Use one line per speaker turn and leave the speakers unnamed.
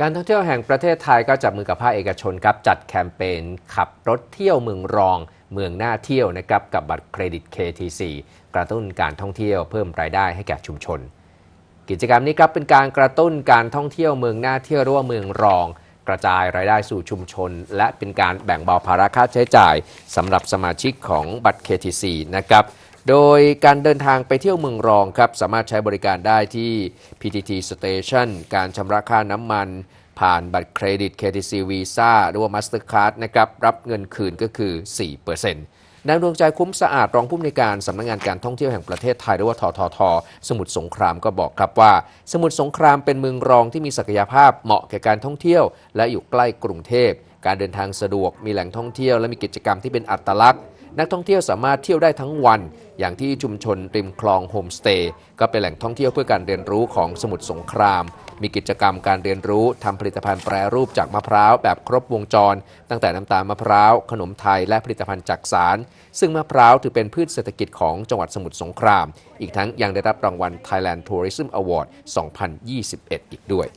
การท่องเที่ยวแห่งประเทศไทยก็จับมือกับภาคเอกชนครับจัดแคมเปญขับรถเที่ยวเมืองรอง เมืองหน่าเที่ยวนะครับกับบัตรเครดิต KTC กระตุ้นการท่องเที่ยวเพิ่มรายได้ให้แก่ชุมชน กิจกรรมนี้ครับเป็นการกระตุ้นการท่องเที่ยวเมืองหน่าเที่ยวหรือว่าเมืองรอง กระจายรายได้สู่ชุมชน และเป็นการแบ่งเบาภาระค่าใช้จ่ายสำหรับสมาชิกของบัตร KTC นะครับ โดยการเดินทางไปเที่ยวเมืองรองครับ สามารถใช้บริการได้ที่ PTT Station การชำระค่าน้ำมัน ผ่านบัตรเครดิต KTC Visa หรือว่า Mastercard นะครับ รับเงินคืนก็คือ 4%นางดวงใจคุ้มสะอาดรองผู้อำนวยการสำนักงานการท่องเที่ยวแห่งประเทศไทยหรือว่าททท สมุทรสงครามก็บอกครับว่า สมุทรสงครามเป็นเมืองรองที่มีศักยภาพเหมาะแก่การท่องเที่ยว และอยู่ใกล้กรุงเทพ การเดินทางสะดวกมีแหล่งท่องเที่ยว และมีกิจกรรมที่เป็นอัตลักษณ์ นักท่องเที่ยวสามารถเที่ยวได้ทั้งวัน อย่างที่ชุมชนริมคลองโฮมสเตย์ก็เป็นแหล่งท่องเที่ยวเพื่อการเรียนรู้ของสมุทรสงคราม มีกิจกรรมการเรียนรู้ทำผลิตภัณฑ์แปรรูปจากมะพร้าวแบบครบวงจร ตั้งแต่น้ำตาลมะพร้าว ขนมไทยและผลิตภัณฑ์จากสาร ซึ่งมะพร้าวถือเป็นพืชเศรษฐกิจของจังหวัดสมุทรสงคราม อีกทั้งยังได้รับรางวัล Thailand Tourism Award 2021 อีกด้วย